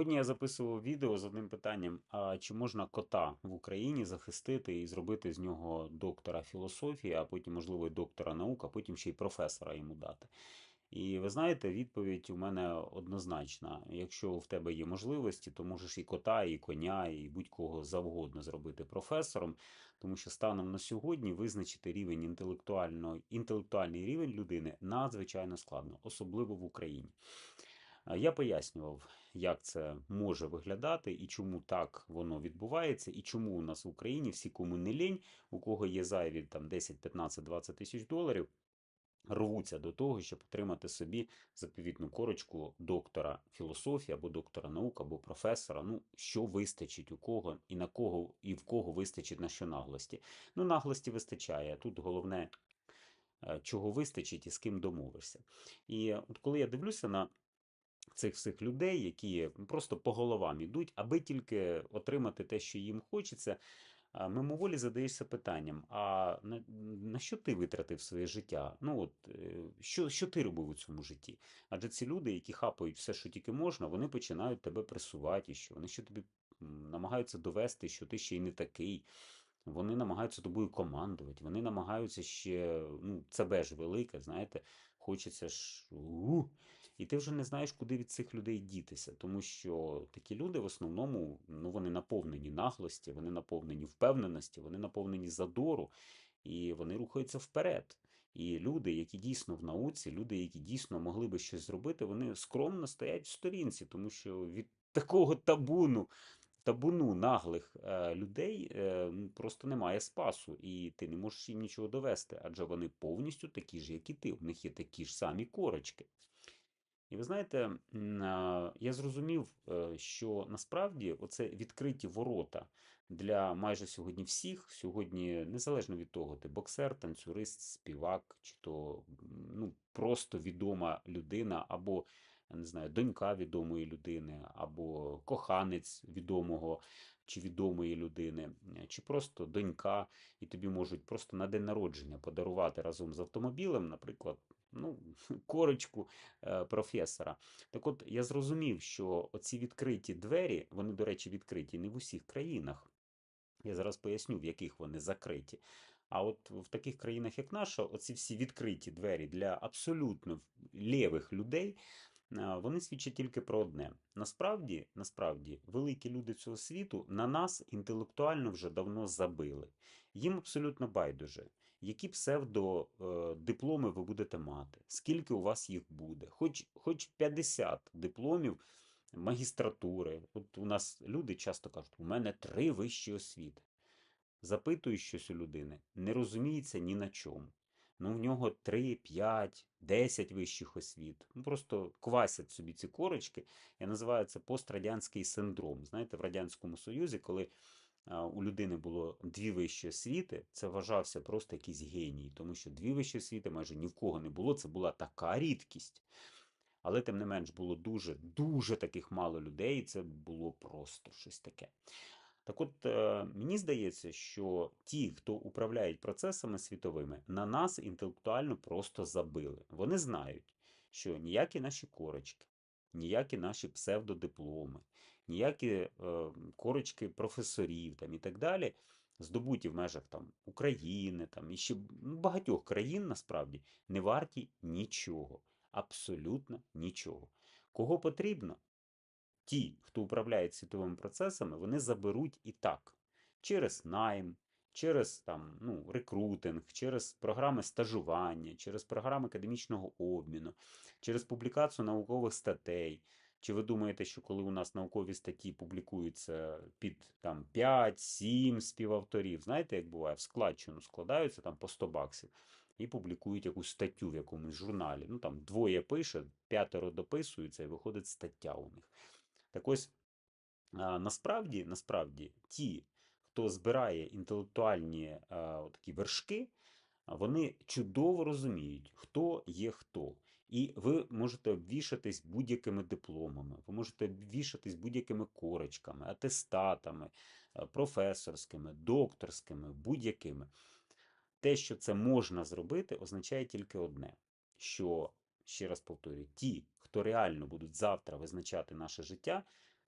Сьогодні я записував відео з одним питанням: а чи можна кота в Україні захистити і зробити з нього доктора філософії, а потім, можливо, і доктора наук, а потім ще й професора йому дати? І ви знаєте, відповідь у мене однозначна. Якщо в тебе є можливості, то можеш і кота, і коня, і будь-кого завгодно зробити професором, тому що станом на сьогодні визначити рівень інтелектуальний рівень людини надзвичайно складно, особливо в Україні. Я пояснював, як це може виглядати і чому так воно відбувається, і чому у нас в Україні всі, кому не лінь, у кого є зайві там 10, 15, 20 тисяч доларів, рвуться до того, щоб отримати собі заповітну корочку доктора філософії або доктора наук, або професора. Ну, що вистачить у кого і на кого, і в кого вистачить на що наглості. Ну, наглості вистачає. Тут головне, е, чого вистачить і з ким домовишся. І от коли я дивлюся на цих всіх людей, які просто по головам ідуть, аби тільки отримати те, що їм хочеться. Мимоволі задаєшся питанням: а на, на що ти витратив своє життя? Ну от е, що, що ти робив у цьому житті? Адже ці люди, які хапають все, що тільки можна, вони починають тебе пресувати, що вони ще тобі намагаються довести, що ти ще й не такий. Вони намагаються тобою командувати, вони намагаються ще, ну, це ж велике, знаєте, хочеться ж. у І ти вже не знаєш, куди від цих людей дітися, тому що такі люди в основному ну, вони наповнені наглості, вони наповнені впевненості, вони наповнені задору, і вони рухаються вперед. І люди, які дійсно в науці, люди, які дійсно могли би щось зробити, вони скромно стоять в сторінці, тому що від такого табуну табуну наглих е, людей е, ну, просто немає спасу, і ти не можеш їм нічого довести, адже вони повністю такі ж, як і ти. У них є такі ж самі корочки. І ви знаєте, я зрозумів, е, що насправді оце відкриті ворота для майже сьогодні всіх. Сьогодні, незалежно від того, ти боксер, танцюрист, співак, чи то ну, просто відома людина, або не знаю, донька відомої людини, або коханець відомого чи відомої людини, чи просто донька, і тобі можуть просто на день народження подарувати разом з автомобілем, наприклад, ну, корочку е, професора. Так от я зрозумів, що оці відкриті двері, вони, до речі, відкриті не в усіх країнах. Я зараз поясню, в яких вони закриті. А от в таких країнах, як наша, оці всі відкриті двері для абсолютно лівих людей, вони свідчать тільки про одне. Насправді, насправді, великі люди цього світу на нас інтелектуально вже давно забили. Їм абсолютно байдуже, які псевдодипломи е, ви будете мати, скільки у вас їх буде, хоч хоч 50 дипломів магістратури. От у нас люди часто кажуть, у мене три вищі освіти. Запитую щось у людини, не розуміється ні на чому ну в нього 3, 5, 10 вищих освіт. Ну, Просто квасять собі ці корочки. Я називаю це пострадянський синдром. Знаєте, в Радянському Союзі, коли у людини було дві вищі освіти, це вважався просто якийсь геній, тому що дві вищі освіти майже ні в кого не було. Це була така рідкість. Але тим не менш було дуже, дуже таких мало людей, і це було просто щось таке. Так от, е, мені здається, що ті, хто управляють процесами світовими, на нас інтелектуально просто забили. Вони знають, що ніякі наші корочки, ніякі наші псевдодипломи, ніякі е, корочки професорів там, і так далі, здобуті в межах там, України там, і ще ну, багатьох країн насправді не варті нічого. Абсолютно нічого. Кого потрібно? ті, хто управляє світовими процесами, вони заберуть і так через найм, через там, ну, рекрутинг, через програми стажування, через програми академічного обміну, через публікацію наукових статей. Чи ви думаєте, що коли у нас наукові статті публікуються під там 5-7 співавторів, знаєте, як буває, в складчину складаються там по 100 баксів і публікують якусь статтю в якомусь журналі. Ну там двоє пише, п'ятеро дописуються, і виходить стаття у них. Так ось насправді, насправді, ті, хто збирає інтелектуальні такі вершки, вони чудово розуміють, хто є хто. І ви можете обвішатись будь-якими дипломами, ви можете обвішатись будь-якими корочками, атестатами, професорськими, докторськими, будь-якими. Те, що це можна зробити, означає тільки одне: що, ще раз повторюю, ті, хто реально будуть завтра визначати наше життя,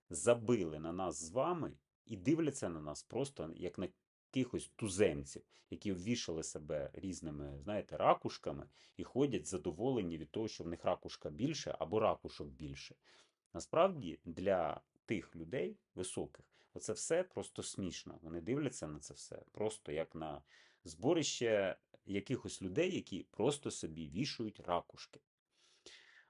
забили на нас з вами і дивляться на нас просто як на якихось туземців, які обвішали себе різними, знаєте, ракушками і ходять задоволені від того, що в них ракушка більше або ракушок більше. Насправді для тих людей високих оце все просто смішно. Вони дивляться на це все просто як на зборище якихось людей, які просто собі вішають ракушки.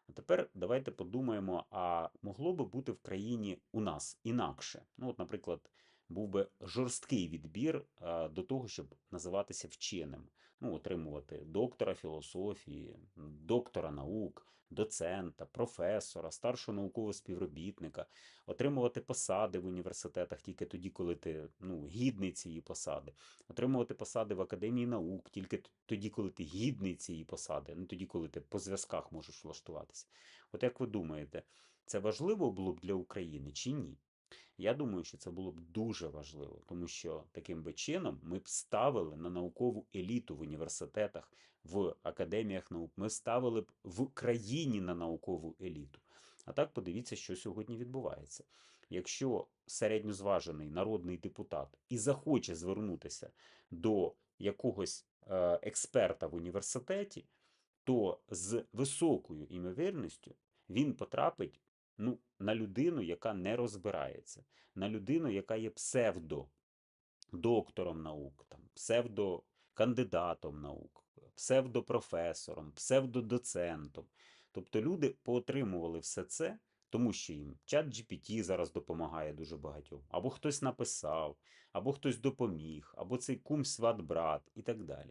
А тепер давайте подумаємо, а могло би бути в країні у нас інакше. Ну, от, наприклад, був би жорсткий відбір до того, щоб називатися вченим, ну, отримувати доктора філософії, доктора наук, доцента, професора, старшого наукового співробітника, отримувати посади в університетах тільки тоді, коли ти ну, гідний цієї посади, отримувати посади в академії наук тільки тоді, коли ти гідний цієї посади, не тоді, коли ти по зв'язках можеш влаштуватися. От як ви думаєте, це важливо було б для України чи ні? Я думаю, що це було б дуже важливо, тому що таким би чином ми б ставили на наукову еліту в університетах, в академіях наук, ми ставили б в країні на наукову еліту. А так подивіться, що сьогодні відбувається. Якщо середньозважений народний депутат і захоче звернутися до якогось е, експерта в університеті, то з високою імовірністю він потрапить ну, на людину, яка не розбирається, на людину, яка є псевдо доктором наук, там, псевдокандидатом наук, псевдопрофесором, псевдодоцентом. Тобто люди поотримували все це, тому що їм чат GPT зараз допомагає дуже багатьом, або хтось написав, або хтось допоміг, або цей кум сват брат і так далі.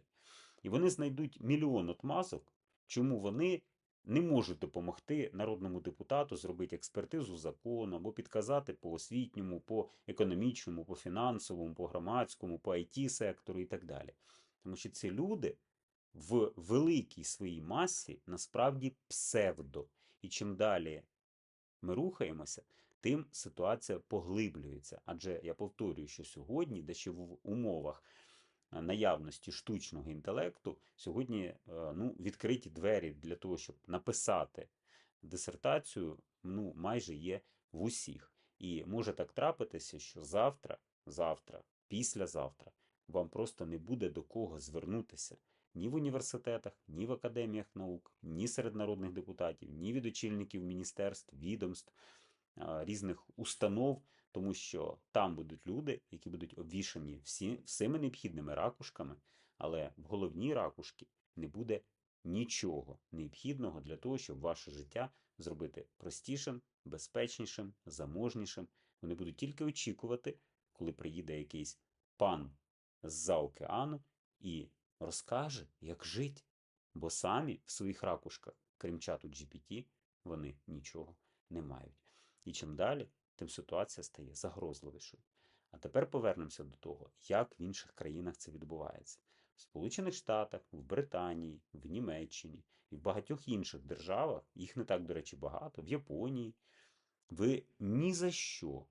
І вони знайдуть мільйон отмазок, чому вони не можуть допомогти народному депутату зробити експертизу закону або підказати по освітньому, по економічному, по фінансовому, по громадському, по it сектору і так далі. Тому що ці люди в великій своїй масі насправді псевдо. І чим далі ми рухаємося, тим ситуація поглиблюється. Адже я повторюю, що сьогодні, де ще в умовах наявності штучного інтелекту, сьогодні ну, відкриті двері для того, щоб написати дисертацію, ну, майже є в усіх. І може так трапитися, що завтра, завтра, післязавтра вам просто не буде до кого звернутися ні в університетах, ні в академіях наук, ні серед народних депутатів, ні від очільників міністерств, відомств, різних установ, тому що там будуть люди, які будуть обвішані всі, всіми необхідними ракушками, але в головній ракушці не буде нічого необхідного для того, щоб ваше життя зробити простішим, безпечнішим, заможнішим. Вони будуть тільки очікувати, коли приїде якийсь пан з-за океану і розкаже, як жити. Бо самі в своїх ракушках, крім чату GPT, вони нічого не мають. І чим далі, тим ситуація стає загрозливішою. А тепер повернемося до того, як в інших країнах це відбувається. В Сполучених Штатах, в Британії, в Німеччині і в багатьох інших державах, їх не так, до речі, багато, в Японії, ви ні за що,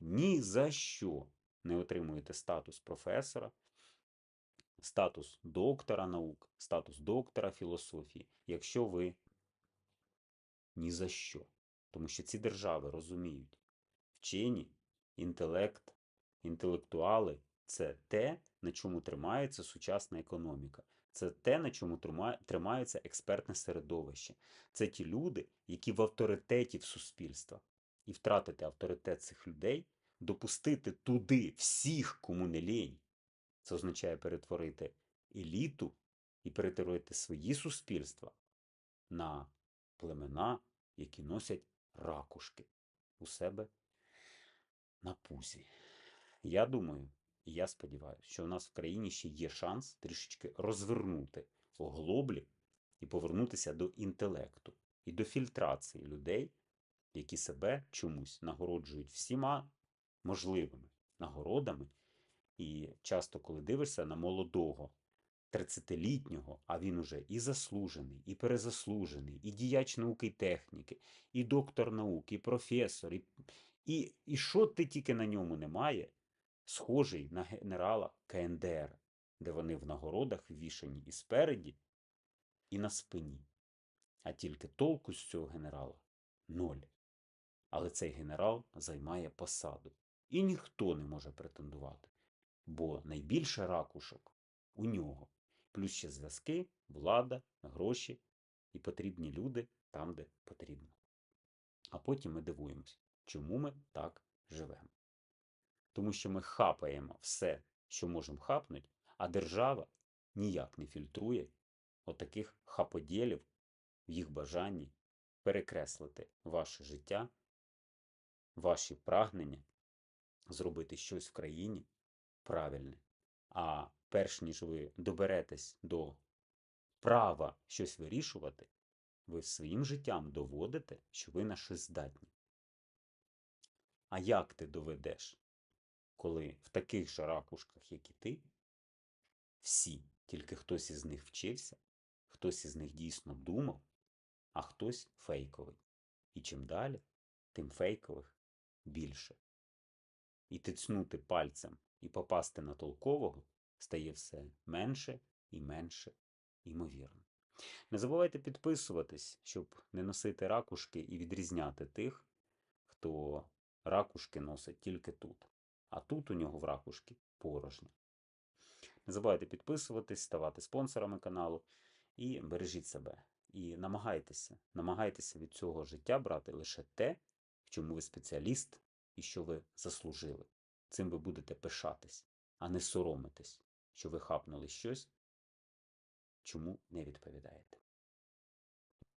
ні за що не отримуєте статус професора, статус доктора наук, статус доктора філософії, якщо ви ні за що. Тому що ці держави розуміють, вчені, інтелект, інтелектуали це те, на чому тримається сучасна економіка. Це те, на чому тримається експертне середовище. Це ті люди, які в авторитеті в суспільства. І втратити авторитет цих людей, допустити туди всіх, кому не лінь. Це означає перетворити еліту і перетворити свої суспільства на племена, які носять ракушки у себе на пузі. Я думаю, і я сподіваюся, що в нас в країні ще є шанс трішечки розвернути оглоблі і повернутися до інтелекту і до фільтрації людей, які себе чомусь нагороджують всіма можливими нагородами. І часто, коли дивишся на молодого 30-літнього, а він уже і заслужений, і перезаслужений, і діяч науки і техніки, і доктор наук, і професор, і і, і що ти тільки на ньому немає, схожий на генерала КНДР, де вони в нагородах ввішані і спереді, і на спині. А тільки толку з цього генерала ноль. Але цей генерал займає посаду. І ніхто не може претендувати, бо найбільше ракушок у нього. Плюс ще зв'язки, влада, гроші і потрібні люди там, де потрібно. А потім ми дивуємось, чому ми так живемо. Тому що ми хапаємо все, що можемо хапнути, а держава ніяк не фільтрує отаких хаподєлів в їх бажанні перекреслити ваше життя, ваші прагнення, зробити щось в країні правильне. А перш ніж ви доберетесь до права щось вирішувати, ви своїм життям доводите, що ви на щось здатні. А як ти доведеш, коли в таких же ракушках, як і ти, всі, тільки хтось із них вчився, хтось із них дійсно думав, а хтось фейковий. І чим далі, тим фейкових більше. І тицнути пальцем і попасти на толкового стає все менше і менше імовірно. Не забувайте підписуватись, щоб не носити ракушки і відрізняти тих, хто ракушки носить тільки тут. А тут у нього в ракушки порожньо. Не забувайте підписуватись, ставати спонсорами каналу і бережіть себе. І намагайтеся, намагайтеся від цього життя брати лише те, в чому ви спеціаліст і що ви заслужили. Цим ви будете пишатись, а не соромитись, що ви хапнули щось, чому не відповідаєте.